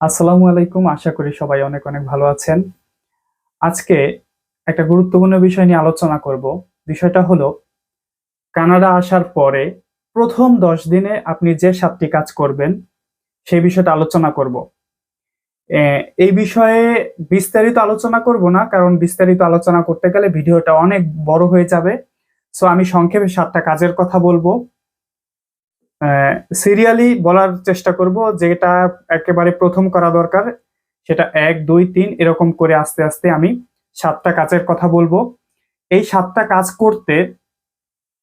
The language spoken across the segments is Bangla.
আসসালামু আলাইকুম। আশা করি সবাই অনেক অনেক ভালো আছেন। আজকে একটা গুরুত্বপূর্ণ বিষয় নিয়ে আলোচনা করব। বিষয়টা হলো, কানাডা আসার পরে প্রথম দশ দিনে আপনি যে সাতটি কাজ করবেন, সেই বিষয়টা আলোচনা করব। এই বিষয়ে বিস্তারিত আলোচনা করব না, কারণ বিস্তারিত আলোচনা করতে গেলে ভিডিওটা অনেক বড় হয়ে যাবে। সো আমি সংক্ষেপে সাতটা কাজের কথা বলব। সিরিয়ালি বলার চেষ্টা করব যেটা একেবারে প্রথম করা দরকার, সেটা এক, দুই, তিন, এরকম করে আস্তে আস্তে আমি সাতটা কাজের কথা বলব। এই সাতটা কাজ করতে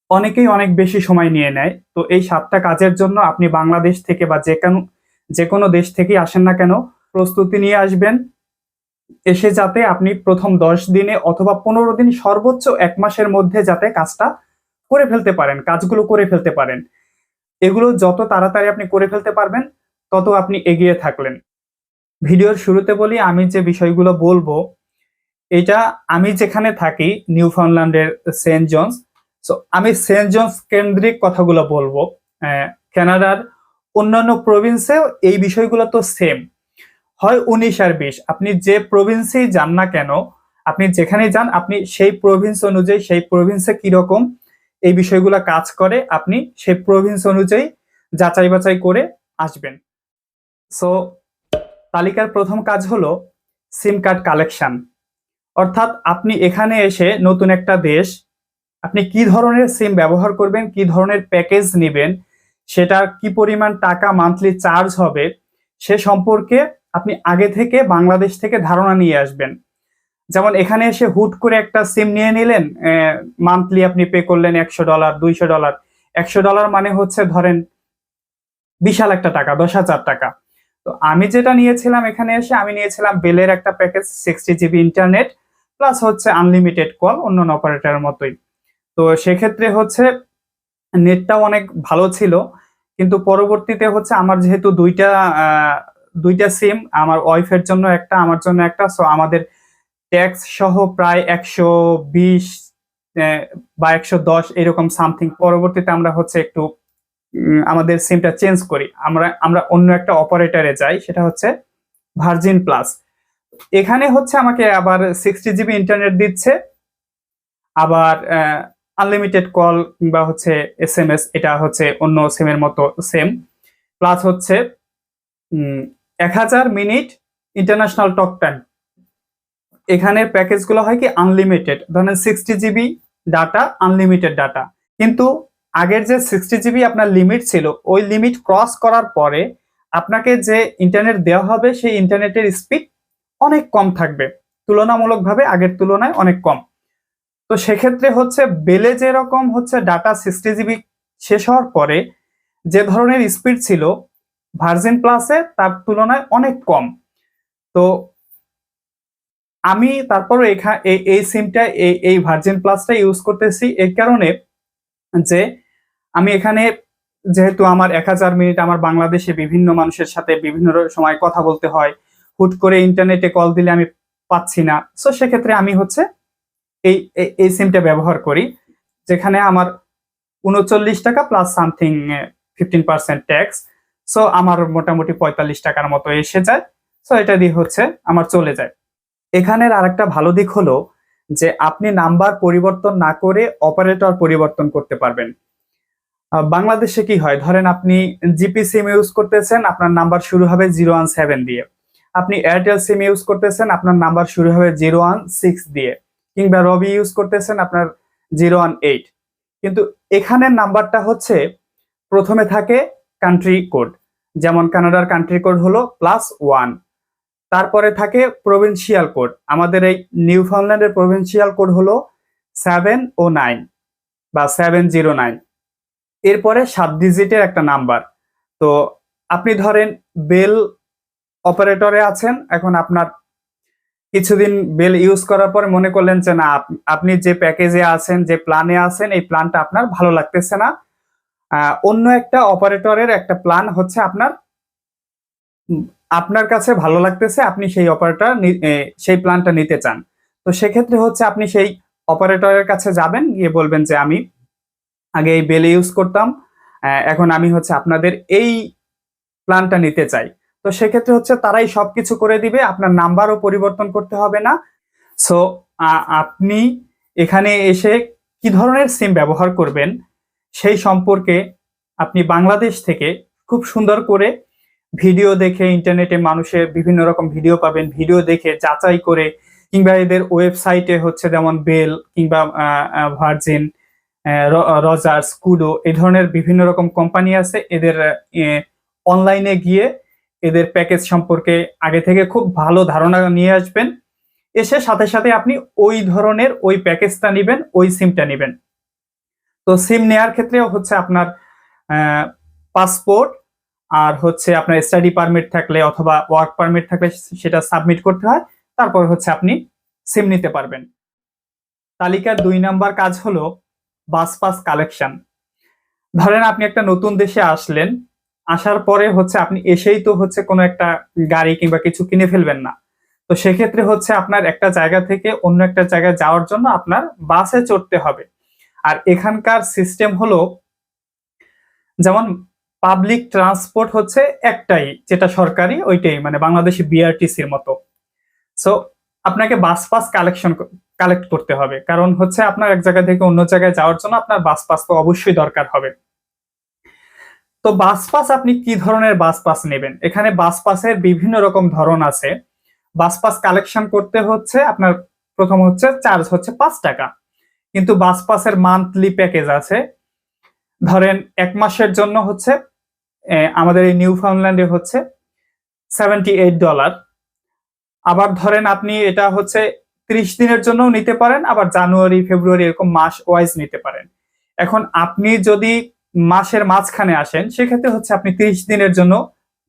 অনেকেই অনেক বেশি সময় নিয়ে নেয়। তো এই সাতটা কাজের জন্য আপনি বাংলাদেশ থেকে বা যে কোনো যে কোনো দেশ থেকেই আসেন না কেন, প্রস্তুতি নিয়ে আসবেন। এসে যাতে আপনি প্রথম দশ দিনে অথবা পনেরো দিন সর্বোচ্চ এক মাসের মধ্যে যাতে কাজটা করে ফেলতে পারেন, কাজগুলো করে ফেলতে পারেন। এগুলো যত তাড়াতাড়ি আপনি করে ফেলতে পারবেন তত আপনি এগিয়ে থাকলেন। ভিডিওর শুরুতে বলি আমি যে বিষয়গুলো বলব এটা আমি যেখানে থাকি নিউ ফাউন্ডল্যান্ডের সেন্ট জনস সো আমি সেন্ট জনস কেন্দ্রিক কথাগুলো বলব। আহ, কানাডার অন্যান্য প্রভিন্সেও এই বিষয়গুলো তো সেম হয় উনিশ আর বিশ আপনি যে প্রভিন্সেই যান না কেন আপনি যেখানে যান আপনি সেই প্রভিন্স অনুযায়ী সেই প্রভিন্সে কীরকম এই বিষয়গুলো কাজ করে, আপনি সেই প্রভিন্স অনুযায়ী যাচাই বাছাই করে আসবেন। সো তালিকার প্রথম কাজ হলো সিম কার্ড কালেকশন অর্থাৎ আপনি এখানে এসে নতুন একটা দেশ, আপনি কি ধরনের সিম ব্যবহার করবেন, কি ধরনের প্যাকেজ নেবেন সেটা কি পরিমাণ টাকা মান্থলি চার্জ হবে, সে সম্পর্কে আপনি আগে থেকে বাংলাদেশ থেকে ধারণা নিয়ে আসবেন। যেমন এখানে এসে হুট করে একটা সিম নিয়ে নিলেন মান্থলি আপনি পে করলেন একশো ডলার দুইশো ডলার একশো ডলার মানে হচ্ছে ধরেন বিশাল একটা টাকা, দশ হাজার টাকা। তো আমি যেটা নিয়েছিলাম এখানে এসে, আমি নিয়েছিলাম বেলের একটা package sixty GB internet plus হচ্ছে আনলিমিটেড কল অন্য অপারেটরের মতোই। তো সেক্ষেত্রে হচ্ছে নেটটাও অনেক ভালো ছিল, কিন্তু পরবর্তীতে হচ্ছে আমার যেহেতু দুইটা দুইটা সিম আমার ওয়াইফের জন্য একটা, আমার জন্য একটা সো আমাদের ট্যাক্স সহ প্রায় একশো বিশ বা একশো দশ এরকম সামথিং পরবর্তীতে আমরা হচ্ছে একটু আমাদের সিমটা চেঞ্জ করি। আমরা আমরা অন্য একটা অপারেটরে যাই, সেটা হচ্ছে ভার্জিন প্লাস এখানে হচ্ছে আমাকে আবার সিক্সটি জিবি ইন্টারনেট দিচ্ছে। আবার আনলিমিটেড কল কিংবা হচ্ছে এস এম এস এটা হচ্ছে অন্য সিমের মতো সেম প্লাস হচ্ছে এক হাজার মিনিট ইন্টারন্যাশনাল টক টাইম এখানে প্যাকেজগুলো হয় কি আনলিমিটেড ধরেন sixty GB data unlimited data কিন্তু আগের যে সিক্সটি জিবি আপনার লিমিট ছিল, ওই লিমিট ক্রস করার পরে আপনাকে যে ইন্টারনেট দেওয়া হবে, সেই ইন্টারনেটের স্পিড অনেক কম থাকবে। তুলনামূলকভাবে আগের তুলনায় অনেক কম। তো সেক্ষেত্রে হচ্ছে বেলে যেরকম হচ্ছে ডাটা সিক্সটি জিবি শেষ হওয়ার পরে যে ধরনের স্পিড ছিল ভার্জিন প্লাসে তার তুলনায় অনেক কম। তো আমি তারপরে এখানে এই সিমটা এই এই ভার্জিন প্লাসটা ইউজ করতেছি। এর কারণে যে আমি এখানে যেহেতু আমার এক হাজার মিনিট আমার বাংলাদেশে বিভিন্ন মানুষের সাথে বিভিন্ন সময় কথা বলতে হয়, হুট করে ইন্টারনেটে কল দিলে আমি পাচ্ছি না। সো সেক্ষেত্রে আমি হচ্ছে এই, এই- এই সিমটা ব্যবহার করি, যেখানে আমার উনচল্লিশ টাকা plus something fifteen percent tax so আমার মোটামুটি পঁয়তাল্লিশ টাকার মতো এসে যায়। সো এটা দিয়ে হচ্ছে আমার চলে যায়। এখানের আরেকটা ভালো দিক হলো যে আপনি নাম্বার পরিবর্তন না করে অপারেটর পরিবর্তন করতে পারবেন। বাংলাদেশে কি হয়? ধরেন আপনি জিপি সিম ইউজ করতেছেন, আপনার নাম্বার শুরু হবে জিরো ওয়ান সেভেন দিয়ে। আপনি এয়ারটেল সিম ইউজ করতেছেন, আপনার নাম্বার শুরু হবে জিরো ওয়ান সিক্স দিয়ে। কিংবা রবি ইউজ করতেছেন, আপনার জিরো ওয়ান এইট। কিন্তু এখানের নাম্বারটা হচ্ছে প্রথমে থাকে কান্ট্রি কোড যেমন কানাডার কান্ট্রি কোড হলো প্লাস ওয়ান তারপরে থাকে প্রভিন্সিয়াল কোড আমাদের এই নিউ ফাউন্ডল্যান্ডের প্রভিন্সিয়াল কোড হলো সেভেন ও নাইন বা সেভেন জিরো নাইন এরপরে সাত ডিজিটের একটা নাম্বার তো আপনি ধরেন বেল অপারেটরে আছেন, এখন আপনার কিছুদিন বেল ইউজ করার পরে মনে করলেন যে না, আপ- আপনি যে প্যাকেজে আছেন, যে প্ল্যানে আছেন, এই প্ল্যানটা আপনার ভালো লাগতেছে না। অন্য একটা অপারেটরের একটা প্ল্যান হচ্ছে আপনার আপনার কাছে ভালো লাগতেছে, আপনি সেই অপারেটর সেই প্ল্যানটা নিতে চান। তো সেক্ষেত্রে হচ্ছে আপনি সেই অপারেটরের কাছে যাবেন, গিয়ে বলবেন যে আমি আগে এই বেল ইউজ করতাম এখন আমি হচ্ছে আপনাদের এই প্ল্যানটা নিতে চাই। তো সেক্ষেত্রে হচ্ছে তারাই সবকিছু করে দিবে, আপনার নাম্বারও পরিবর্তন করতে হবে না। সো আপনি এখানে এসে কি ধরনের সিম ব্যবহার করবেন, সেই সম্পর্কে আপনি বাংলাদেশ থেকে খুব সুন্দর করে ভিডিও দেখে ইন্টারনেটে মানুষের বিভিন্ন রকম ভিডিও পাবেন। ভিডিও দেখে যাচাই করে কিংবা এদের ওয়েবসাইটে হচ্ছে যেমন বেল কিংবা ভার্জিন রজার্স কুডো এই ধরনের বিভিন্ন রকম কোম্পানি আছে। এদের অনলাইনে গিয়ে এদের প্যাকেজ সম্পর্কে আগে থেকে খুব ভালো ধারণা নিয়ে আসবেন। এসে সাথে সাথে আপনি ওই ধরনের ওই প্যাকেজটা নেবেন, ওই সিমটা নেবেন। তো সিম নেয়ার ক্ষেত্রেও হচ্ছে আপনার পাসপোর্ট আর হচ্ছে আপনার স্টাডি পারমিট থাকলে অথবা ওয়ার্ক পারমিট থাকলে সেটা সাবমিট করতে হয়, তারপর হচ্ছে আপনি সিম নিতে পারবেন। তালিকার দুই নাম্বার কাজ হলো বাস পাস কালেকশন ধরেন আপনি একটা নতুন দেশে আসলেন, আসার পরে হচ্ছে আপনি এসেই তো হচ্ছে কোনো একটা গাড়ি কিংবা কিছু কিনে ফেলবেন না। তো সেক্ষেত্রে হচ্ছে আপনার একটা জায়গা থেকে অন্য একটা জায়গায় যাওয়ার জন্য আপনার বাসে চড়তে হবে। আর এখানকার সিস্টেম হলো, যেমন পাবলিক ট্রান্সপোর্ট হচ্ছে একটাই, যেটা সরকারি, ওইটাই মানে বাংলাদেশি বিআরটিসির মতো। সো আপনাকে বাস পাস কালেকশন কালেক্ট করতে হবে। কারণ হচ্ছে আপনার এক জায়গা থেকে অন্য জায়গায় যাওয়ার জন্য আপনার বাস পাস তো অবশ্যই দরকার হবে। তো বাস পাস আপনি কি ধরনের বাস পাস নেবেন? এখানে বাস পাসের বিভিন্ন রকম ধরন আছে। বাস পাস কালেকশন করতে হচ্ছে আপনার প্রথম হচ্ছে চার্জ হচ্ছে পাঁচ টাকা। কিন্তু বাস পাসের মান্থলি প্যাকেজ আছে। ধরেন এক মাসের জন্য হচ্ছে আমাদের এই নিউ ফাউন্ডল্যান্ডে হচ্ছে সেভেন্টি এইট ডলার আবার ধরেন আপনি এটা হচ্ছে ত্রিশ দিনের জন্য নিতে পারেন, আবার জানুয়ারি, ফেব্রুয়ারি এরকম মাস ওয়াইজ নিতে পারেন। এখন আপনি যদি মাসের মাঝখানে আসেন, সেক্ষেত্রে হচ্ছে আপনি ত্রিশ দিনের জন্য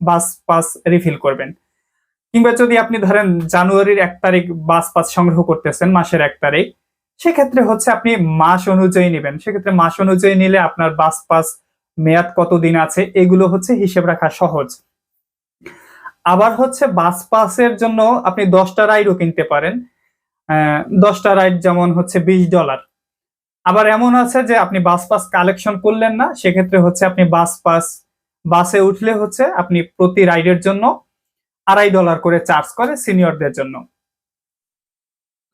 বাস পাস রিফিল করবেন। কিংবা যদি আপনি ধরেন জানুয়ারির এক তারিখ বাস পাস সংগ্রহ করতেছেন, মাসের এক তারিখ, সেক্ষেত্রে হচ্ছে আপনি মাস অনুযায়ী নেবেন। সেক্ষেত্রে মাস অনুযায়ী নিলে আপনার বাস পাস মেয়াদ কতদিন আছে, এগুলো হচ্ছে হিসেব রাখা সহজ। আবার হচ্ছে বাস পাসের জন্য আপনি দশটা রাইডও কিনতে পারেন। দশটা রাইড যেমন হচ্ছে বিশ ডলার আবার এমন আছে যে আপনি বাস পাস কালেকশন করলেন না, সেক্ষেত্রে হচ্ছে আপনি বাস পাস বাসে উঠলে হচ্ছে আপনি প্রতি রাইডের জন্য আড়াই ডলার করে চার্জ করে সিনিয়রদের জন্য।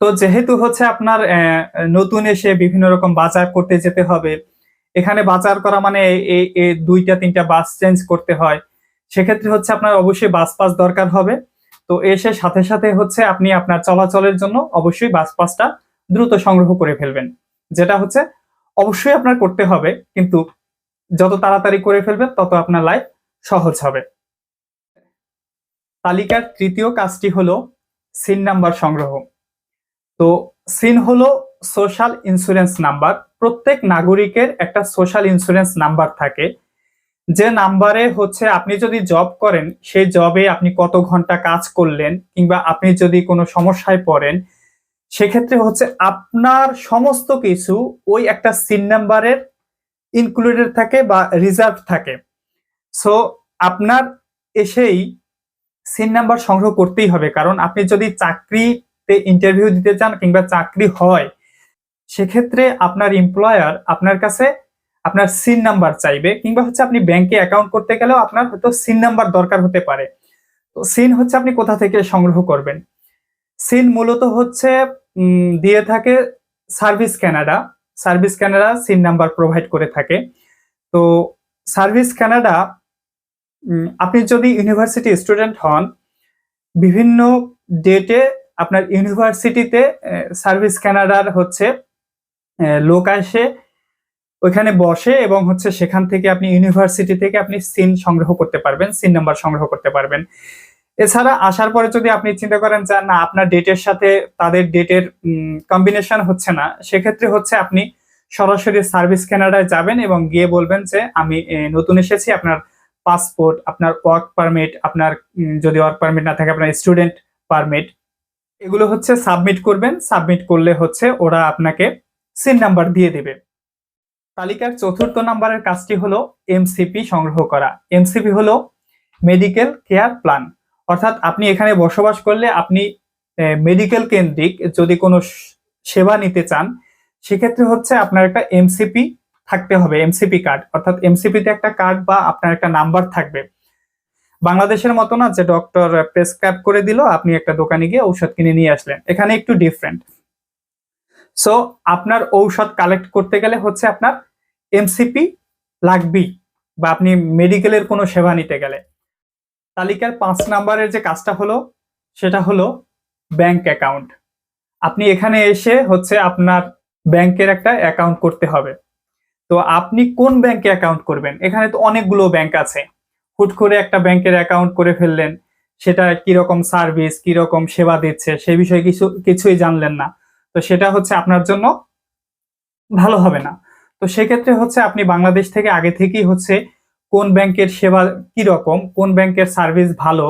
তো যেহেতু হচ্ছে আপনার নতুন এসে বিভিন্ন রকম বাজার করতে যেতে হবে এখানে বাজার করা মানে দুইটা, তিনটা বাস চেঞ্জ করতে হয়। সেক্ষেত্রে হচ্ছে আপনার অবশ্যই বাস পাস দরকার হবে। তো এসে সাথে সাথে হচ্ছে আপনি আপনার চলাচলের জন্য অবশ্যই বাস পাসটা দ্রুত সংগ্রহ করে ফেলবেন। যেটা হচ্ছে অবশ্যই আপনার করতে হবে, কিন্তু যত তাড়াতাড়ি করে ফেলবেন, তত আপনার লাইফ সহজ হবে। তালিকার তৃতীয় কাজটি হলো সিন নাম্বার সংগ্রহ। তো সিন হলো সোশ্যাল ইন্স্যুরেন্স নাম্বার প্রত্যেক নাগরিকের একটা সোশ্যাল ইন্স্যুরেন্স নাম্বার থাকে। যে নাম্বারে হচ্ছে আপনি যদি জব করেন, সেই জবে আপনি কত ঘণ্টা কাজ করলেন কিংবা আপনি যদি কোনো সমস্যায় পড়েন, সেক্ষেত্রে হচ্ছে আপনার সমস্ত কিছু ওই একটা সিন নাম্বারের ইনক্লুডেড থাকে বা রিজার্ভ থাকে। সো আপনার এসেই সিন নাম্বার সংগ্রহ করতেই হবে। কারণ আপনি যদি চাকরিতে ইন্টারভিউ দিতে চান কিংবা চাকরি হয় সেক্ষেত্রে আপনার এমপ্লয়ার আপনার কাছে আপনার সিন নাম্বার চাইবে কিংবা হচ্ছে আপনি ব্যাংকে অ্যাকাউন্ট করতে গেলেও আপনার হয়তো সিন নাম্বার দরকার হতে পারে। তো সিন হচ্ছে আপনি কোথা থেকে সংগ্রহ করবেন? সিন মূলত হচ্ছে দিয়ে থাকে service Canada service Canada SIN number provide করে থাকে। তো সার্ভিস ক্যানাডা আপনি যদি ইউনিভার্সিটি স্টুডেন্ট হন, বিভিন্ন ডেটে আপনার ইউনিভার্সিটিতে সার্ভিস ক্যানাডার হচ্ছে লোক আসে, ওইখানে বসে এবং হচ্ছে সেখান থেকে আপনি ইউনিভার্সিটি থেকে আপনি সিন সংগ্রহ করতে পারবেন সিন নাম্বার সংগ্রহ করতে পারবেন। এছাড়া আসার পরে যদি আপনি চিন্তা করেন যে, না, আপনার ডেটের সাথে তাদের ডেটের কম্বিনেশন হচ্ছে না, সেক্ষেত্রে হচ্ছে আপনি সরাসরি সার্ভিস ক্যানাডায় যাবেন এবং গিয়ে বলবেন যে, আমি নতুন এসেছি, আপনার পাসপোর্ট আপনার ওয়ার্ক পারমিট আপনার যদি ওয়ার্ক পারমিট না থাকে, আপনার স্টুডেন্ট পারমিট এগুলো হচ্ছে সাবমিট করবেন। সাবমিট করলে হচ্ছে ওরা আপনাকে সিন নাম্বার দিয়ে দেবে। তালিকার চতুর্থ নাম্বারের কাজটি হলো এমসিপি সংগ্রহ করা। এমসিপি হলো মেডিকেল কেয়ার প্ল্যান অর্থাৎ আপনি এখানে বসবাস করলে আপনি মেডিকেল কেন্দ্রিক যদি কোনো সেবা নিতে চান, সেক্ষেত্রে হচ্ছে আপনার একটা এমসিপি থাকতে হবে এমসিপি কার্ড অর্থাৎ এমসিপিতে একটা কার্ড বা আপনার একটা নাম্বার থাকবে। বাংলাদেশের মতো না যে ডক্টর প্রেসক্রাইব করে দিল, আপনি একটা দোকানে গিয়ে ঔষধ কিনে নিয়ে আসলেন। এখানে একটু ডিফারেন্ট সো আপনার ঔষধ কালেক্ট করতে গেলে হচ্ছে আপনার এমসিপি লাগবেই বা আপনি মেডিকেলের কোনো সেবা নিতে গেলে। তালিকার পাঁচ নাম্বারের যে কাজটা হলো, সেটা হলো ব্যাংক অ্যাকাউন্ট আপনি এখানে এসে হচ্ছে আপনার ব্যাংকের একটা অ্যাকাউন্ট করতে হবে। তো আপনি কোন ব্যাংকে অ্যাকাউন্ট করবেন? এখানে তো অনেকগুলো ব্যাংক আছে। হুট করে একটা ব্যাংকের অ্যাকাউন্ট করে ফেললেন, সেটা কীরকম সার্ভিস কীরকম সেবা দিচ্ছে, সে বিষয়ে কিছু, কিছুই জানলেন না। তো সেটা হচ্ছে আপনার জন্য ভালো হবে না। তো সেক্ষেত্রে হচ্ছে আপনি বাংলাদেশ থেকে আগে থেকেই হচ্ছে কোন ব্যাংকের সেবা কীরকম কোন ব্যাংকের সার্ভিস ভালো,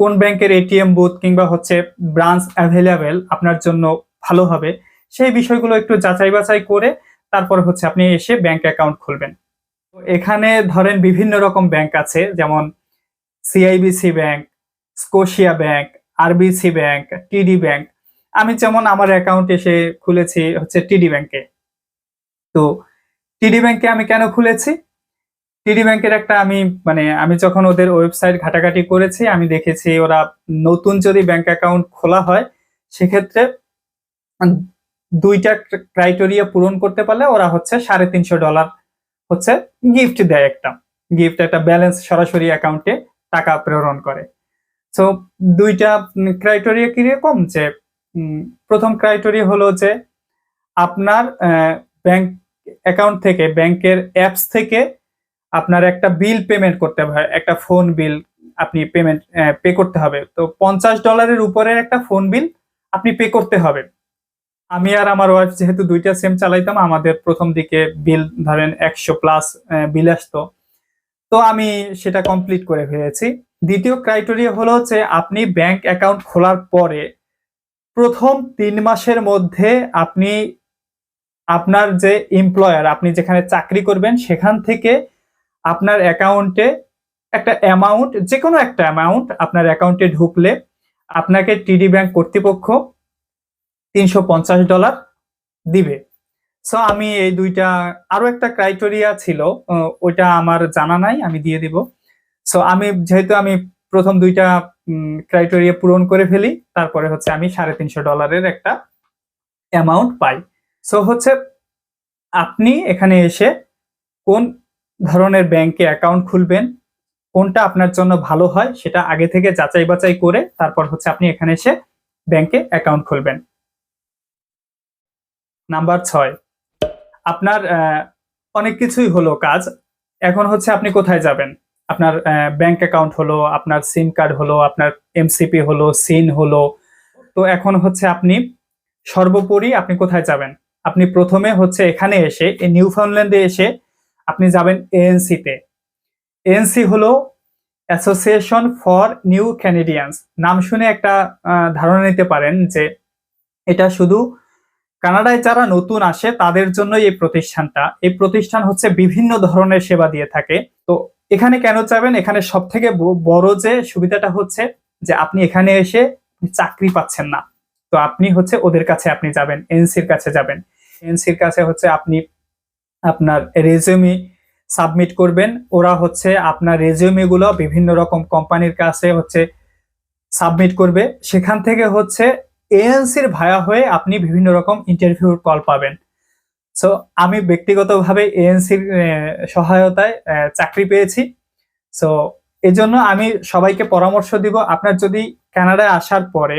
কোন ব্যাংকের এটিএম বুথ কিংবা হচ্ছে ব্রাঞ্চ অ্যাভেলেবেল আপনার জন্য ভালো হবে, সেই বিষয়গুলো একটু যাচাই বাছাই করে তারপরে হচ্ছে আপনি এসে ব্যাংক অ্যাকাউন্ট খুলবেন। তো এখানে ধরেন বিভিন্ন রকম ব্যাংক আছে, যেমন CIBC bank Scotia bank RBC bank TD bank আমি যেমন আমার অ্যাকাউন্ট এসে খুলেছি হচ্ছে টিডি ব্যাংকে তো টিডি ব্যাংকে আমি কেন খুলেছি? টিডি ব্যাংকের একটা আমি মানে আমি যখন ওদের ওয়েবসাইট ঘাটাঘাটি করেছি, আমি দেখেছি ওরা নতুন যদি ব্যাংক অ্যাকাউন্ট খোলা হয়, সেক্ষেত্রে দুইটা ক্রাইটেরিয়া পূরণ করতে পারলে ওরা হচ্ছে সাড়ে তিনশো ডলার হচ্ছে গিফট দেয় একটা। গিফট একটা ব্যালেন্স সরাসরি অ্যাকাউন্টে টাকা প্রেরণ করে। সো দুইটা ক্রাইটেরিয়া কীরকম যে প্রথম ক্রাইটেরিয়া হলো যে আপনার ব্যাংক অ্যাকাউন্ট থেকে ব্যাংকের অ্যাপস থেকে আপনার একটা বিল পেমেন্ট করতে হবে। একটা ফোন বিল আপনি পেমেন্ট পে করতে হবে। তো পঞ্চাশ ডলারের উপরের একটা ফোন বিল আপনি পে করতে হবে। আমি আর আমার ওয়াইফ যেহেতু দুইটা সিম চালাইতাম, আমাদের প্রথম দিকে বিল ধরেন একশো প্লাস বিল আসতো। তো আমি সেটা কমপ্লিট করে ফেলেছি। দ্বিতীয় ক্রাইটেরিয়া হলো যে আপনি ব্যাংক অ্যাকাউন্ট খোলার পরে প্রথম তিন মাসের মধ্যে আপনি আপনার যে এমপ্লয়ার আপনি যেখানে চাকরি করবেন, সেখান থেকে আপনার অ্যাকাউন্টে একটা অ্যামাউন্ট যে কোনো একটা অ্যামাউন্ট আপনার অ্যাকাউন্টে ঢুকলে আপনাকে টিডি ব্যাংক কর্তৃপক্ষ তিনশো পঞ্চাশ ডলার দিবে। সো আমি এই দুইটা আরও একটা ক্রাইটেরিয়া ছিল ওইটা আমার জানা নাই, আমি দিয়ে দিব। সো আমি, যেহেতু আমি প্রথম দুইটা ক্রাইটেরিয়া পূরণ করে ফেলি, তারপরে হচ্ছে আমি সাড়ে তিনশো ডলারের একটা অ্যামাউন্ট পাই। সো হচ্ছে আপনি এখানে এসে কোন ধরনের ব্যাংকে অ্যাকাউন্ট খুলবেন, কোনটা আপনার জন্য ভালো হয় সেটা আগে থেকে যাচাই বাছাই করে তারপর হচ্ছে আপনি এখানে এসে ব্যাংকে অ্যাকাউন্ট খুলবেন। নাম্বার ছয়, আপনার অনেক কিছুই হলো কাজ। এখন হচ্ছে আপনি কোথায় যাবেন? আপনার ব্যাংক অ্যাকাউন্ট হলো, আপনার সিম কার্ড হলো, আপনার এমসিপি হলো সিন হলো। তো এখন হচ্ছে আপনি সর্বোপরি আপনি কোথায় যাবেন? আপনি প্রথমে হচ্ছে এখানে এসে, এই নিউ নিউফাউন্ডল্যান্ডে এসে আপনি যাবেন এএনসি তে। এএনসি হলো অ্যাসোসিয়েশন ফর নিউ ক্যানেডিয়ানস নাম শুনে একটা ধারণা নিতে পারেন যে এটা শুধু কানাডায় যারা নতুন আসে, তাদের জন্য এই প্রতিষ্ঠানটা। এই প্রতিষ্ঠান হচ্ছে বিভিন্ন ধরনের সেবা দিয়ে থাকে। তো এখানে কেন যাবেন এখানে সব থেকে বড় যে সুবিধাটা হচ্ছে যে আপনি এখানে এসে চাকরি পাচ্ছেন না। তো আপনি হচ্ছে ওদের কাছে আপনি যাবেন, এনসির কাছে যাবেন। এনসির কাছে হচ্ছে আপনি আপনার রেজিউমি সাবমিট করবেন। ওরা হচ্ছে আপনার রেজিউমি গুলো বিভিন্ন রকম কোম্পানির কাছে হচ্ছে সাবমিট করবে। সেখান থেকে হচ্ছে এএনসির ভায়া হয়ে আপনি বিভিন্ন রকম ইন্টারভিউর কল পাবেন। সো আমি ব্যক্তিগতভাবে এএনসির সহায়তায় চাকরি পেয়েছি। সো এজন্য আমি সবাইকে পরামর্শ দিব, আপনার যদি কানাডায় আসার পরে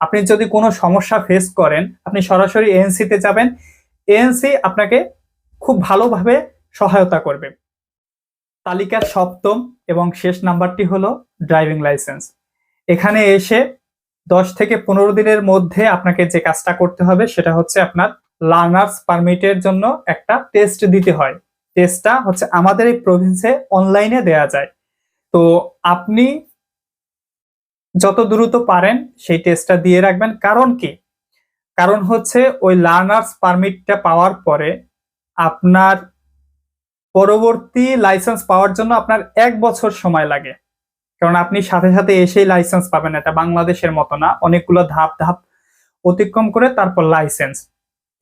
আপনি যদি কোনো সমস্যা ফেস করেন, আপনি সরাসরি এএনসি তে যাবেন। এএনসি আপনাকে খুব ভালোভাবে সহায়তা করবে। তালিকার সপ্তম এবং শেষ নাম্বারটি হলো ড্রাইভিং লাইসেন্স এখানে এসে দশ থেকে পনেরো দিনের মধ্যে আপনাকে যে কাজটা করতে হবে, সেটা হচ্ছে আপনার লার্নার্স পারমিটের জন্য একটা টেস্ট দিতে হয়। টেস্টটা হচ্ছে আমাদের এই প্রভিন্সে অনলাইনে দেয়া যায়। তো আপনি যত দ্রুত পারেন সেই টেস্টটা দিয়ে রাখবেন। কারণ কি? কারণ হচ্ছে ওই লার্নার্স পারমিটটা পাওয়ার পরে আপনার পরবর্তী লাইসেন্স পাওয়ার জন্য আপনার এক বছর সময় লাগে। কারণ আপনি সাথে সাথে এসেই লাইসেন্স পাবেন। এটা বাংলাদেশের মতো না। অনেকগুলো ধাপ ধাপ অতিক্রম করে তারপর লাইসেন্স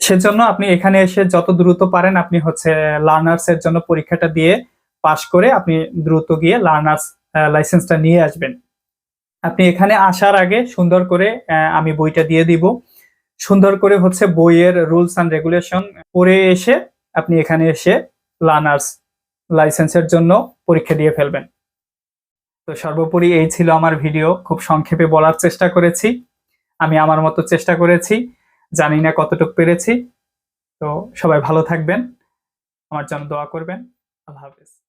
সেজন্য আপনি এখানে এসে যত দ্রুত পারেন, আপনি হচ্ছে লার্নার্স এর জন্য পরীক্ষাটা দিয়ে পাশ করে আপনি দ্রুত গিয়ে লার্নার্স লাইসেন্সটা নিয়ে আসবেন। আপনি এখানে আসার আগে সুন্দর করে আমি বইটা দিয়ে দিব। সুন্দর করে হচ্ছে বইয়ের রুলস অ্যান্ড রেগুলেশন পড়ে এসে আপনি এখানে এসে লার্নার্স লাইসেন্সের জন্য পরীক্ষা দিয়ে ফেলবেন। তো সর্বোপরি এই ছিল আমার ভিডিও খুব সংক্ষেপে বলার চেষ্টা করেছি। আমি আমার মতো চেষ্টা করেছি। জানি না কতটুকু পেরেছি। তো সবাই ভালো থাকবেন। আমার জন্য দোয়া করবেন। আল্লাহ হাফিজ।